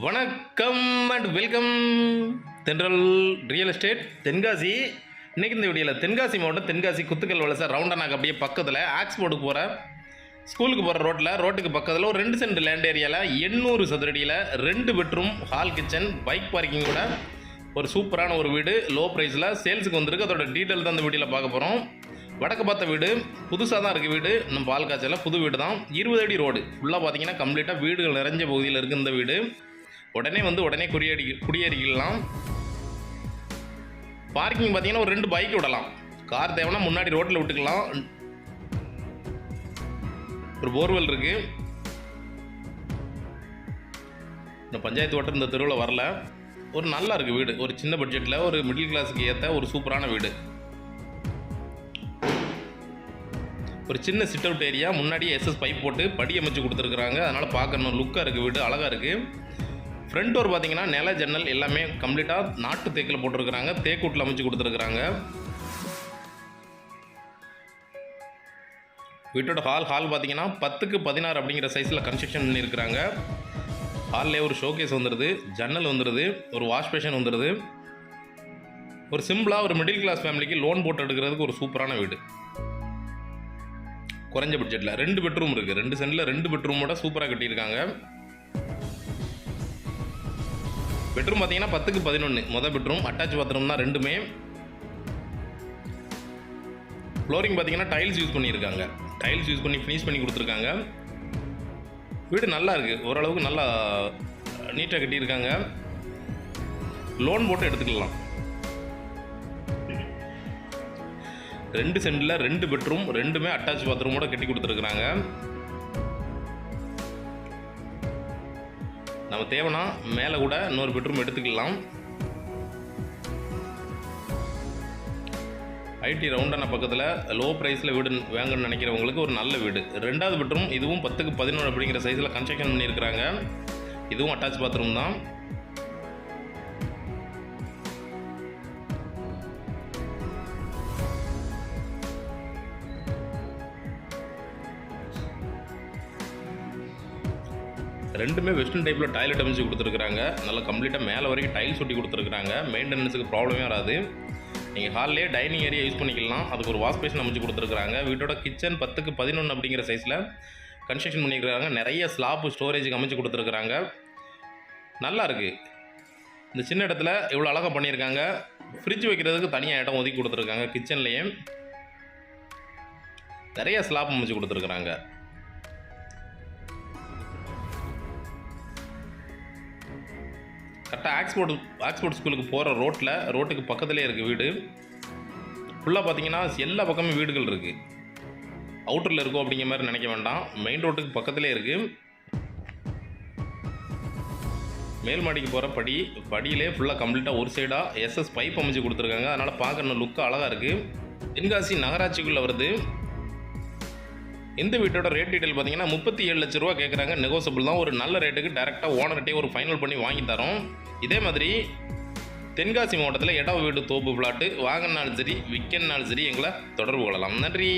வணக்கம் and welcome Thendral real estate Tenkasi. இன்றைக்கி இந்த வீடியோவில் தென்காசி மாவட்டம் தென்காசி குத்துக்கல் வலசை ரவுண்டனாக அப்படியே பக்கத்தில் ஆக்ஸ்போர்டுக்கு போகிற ஸ்கூலுக்கு போகிற ரோட்டில் ரோட்டுக்கு பக்கத்தில் ஒரு ரெண்டு சென்ட் லேண்ட் ஏரியாவில் எண்ணூறு சதுரடியில் ரெண்டு பெட்ரூம் ஹால் கிச்சன் பைக் பார்க்கிங்கோட ஒரு சூப்பரான ஒரு வீடு லோ ப்ரைஸில் சேல்ஸுக்கு வந்திருக்கு. அதோட டீட்டெயில் தான் இந்த வீடியோவில் பார்க்க போகிறோம் வடக்கு பார்த்த வீடு புதுசாக தான் இருக்குது வீடு. நம்ம பால் காய்ச்சல புது வீடு தான் இருபது அடி ரோடு ஃபுல்லாக பார்த்தீங்கன்னா கம்ப்ளீட்டாக வீடுகள் நிறைஞ்ச பகுதியில் இருக்குது இந்த வீடு. உடனே வந்து உடனே குடியேறி குடியேறிக்கலாம் பார்க்கிங் பார்த்தீங்கன்னா ஒரு ரெண்டு பைக் விடலாம். கார் தேவைன்னா முன்னாடி ரோட்டில் விட்டுக்கலாம். ஒரு போர்வெல் இருக்கு. இந்த பஞ்சாயத்து ஓட்டம் இந்த தெருவில் வரல. ஒரு நல்லா இருக்குது வீடு. ஒரு சின்ன பட்ஜெட்டில் ஒரு மிடில் கிளாஸுக்கு ஏற்ற ஒரு சூப்பரான வீடு. ஒரு சின்ன சிட் அவுட் ஏரியா முன்னாடியே எஸ்எஸ் பைப் போட்டு படி அமைச்சு கொடுத்துருக்குறாங்க. அதனால் பார்க்கணும். லுக்காக இருக்குது வீடு. அழகாக இருக்குது ஃப்ரண்ட் டோர் பார்த்தீங்கன்னா நில ஜன்னல் எல்லாமே கம்ப்ளீட்டாக நாட்டு தேக்கில் போட்டிருக்கிறாங்க. தேக்கூட்டில் அமைச்சு கொடுத்துருக்குறாங்க. வீட்டோட ஹால் ஹால் பார்த்தீங்கன்னா பத்துக்கு பதினாறு அப்படிங்கிற சைஸில் கன்ஸ்ட்ரக்ஷன் பண்ணியிருக்கிறாங்க. ஹாலில் ஒரு ஷோகேஸ் வந்துடுது ஜன்னல் வந்துடுது ஒரு வாஷ் பேஷன் வந்துடுது ஒரு சிம்பிளாக ஒரு மிடில் கிளாஸ் ஃபேமிலிக்கு லோன் போட்டு எடுக்கிறதுக்கு ஒரு சூப்பரான வீடு. குறைஞ்ச பட்ஜெட்டில் ரெண்டு பெட்ரூம் இருக்குது ரெண்டு சென்டில் ரெண்டு பெட்ரூமோட சூப்பராக கட்டியிருக்காங்க. பெட்ரூம் பார்த்தீங்கன்னா பத்துக்கு பதினொன்று மொதல் பெட்ரூம் அட்டாச் பாத்ரூம் தான் ரெண்டுமே. ஃப்ளோரிங் பார்த்தீங்கன்னா டைல்ஸ் யூஸ் பண்ணியிருக்காங்க. டைல்ஸ் யூஸ் பண்ணி ஃபினிஷ் பண்ணி கொடுத்துருக்காங்க. வீடு நல்லா இருக்குது ஓரளவுக்கு நல்லா நீட்டாக கட்டியிருக்காங்க. லோன் போட்டு எடுத்துக்கலாம். ரெண்டு சென்டில் ரெண்டு பெட்ரூம் ரெண்டுமே அட்டாச் பாத்ரூமோட கட்டி கொடுத்துருக்குறாங்க. நம்ம தேவைன்னா மேலே கூட இன்னொரு பெட்ரூம் எடுத்துக்கலாம். ஐடி ரவுண்டான பக்கத்தில் லோ ப்ரைஸில் வீடு வாங்கணும்னு நினைக்கிறவங்களுக்கு ஒரு நல்ல வீடு. ரெண்டாவது பெட்ரூம் இதுவும் பத்துக்கு பதினொன்று அப்படிங்கிற சைஸில் கன்ஸ்ட்ரக்ஷன் பண்ணியிருக்கிறாங்க. இதுவும் அட்டாச் பாத்ரூம் தான். ரெண்டுமே வெஸ்டர்ன் டைப்பில் டாய்லெட் அமைச்சு கொடுத்துருக்குறாங்க. நல்லா கம்ப்ளீட்டாக மேலே வரைக்கும் டைல்ஸ் ஒட்டி கொடுத்துருக்குறாங்க. மெயின்டெனன்ஸுக்கு ப்ராப்ளமே வராது. நீங்கள் ஹால்லே டைனிங் ஏரியா யூஸ் பண்ணிக்கலாம். அதுக்கு ஒரு வாஷ் பேஷன் அமைச்சு கொடுத்துருக்குறாங்க. வீட்டோட கிச்சன் பத்துக்கு பதினொன்று அப்படிங்கிற சைஸில் கன்ஸ்ட்ரக்ஷன் பண்ணியிருக்கிறாங்க. நிறைய ஸ்லாப் ஸ்டோரேஜுக்கு அமைச்சு கொடுத்துருக்குறாங்க. நல்லா இருக்குது இந்த சின்ன இடத்துல இவ்வளோ அழகாக பண்ணியிருக்காங்க. ஃப்ரிட்ஜ் வைக்கிறதுக்கு தனியாக இடம் ஒதுக்கி கொடுத்துருக்காங்க கிச்சன்லேயே நிறைய ஸ்லாப் அமைச்சு கொடுத்துருக்குறாங்க. கரெக்டாக ஆக்ஸ்போர்ட் ஆக்ஸ்போர்ட் ஸ்கூலுக்கு போகிற ரோட்டில் ரோட்டுக்கு பக்கத்துலேயே இருக்குது வீடு. ஃபுல்லாக பார்த்தீங்கன்னா எல்லா பக்கமும் வீடுகள் இருக்குது அவுட்டரில் இருக்கும் அப்படிங்கிற மாதிரி நினைக்க வேண்டாம். மெயின் ரோட்டுக்கு பக்கத்துலேயே இருக்குது மேல் மாடிக்கு போகிற படி படியிலே ஃபுல்லாக கம்ப்ளீட்டாக ஒரு சைடாக எஸ்எஸ் பைப் அமைச்சு கொடுத்துருக்காங்க. அதனால் பார்க்கணும் லுக்கு அழகாக இருக்குது தென்காசி நகராட்சிக்குள்ளே வருது. இந்த வீட்டோட ரேட் டீட்டெயில் பார்த்தீங்கன்னா முப்பத்தி ஏழு லட்ச ரூபா கேட்குறாங்க நெகோசபிள் தான். ஒரு நல்ல ரேட்டுக்கு டேரெக்டாக ஓனர்கிட்டே ஒரு ஃபைனல் பண்ணி வாங்கி தரோம். இதே மாதிரி தென்காசி மாவட்டத்தில் இடம் வீடு தோப்பு பிளாட்டு வாங்கினாலும் சரி விற்கனாலும் சரி எங்களை தொடர்பு கொள்ளலாம். நன்றி.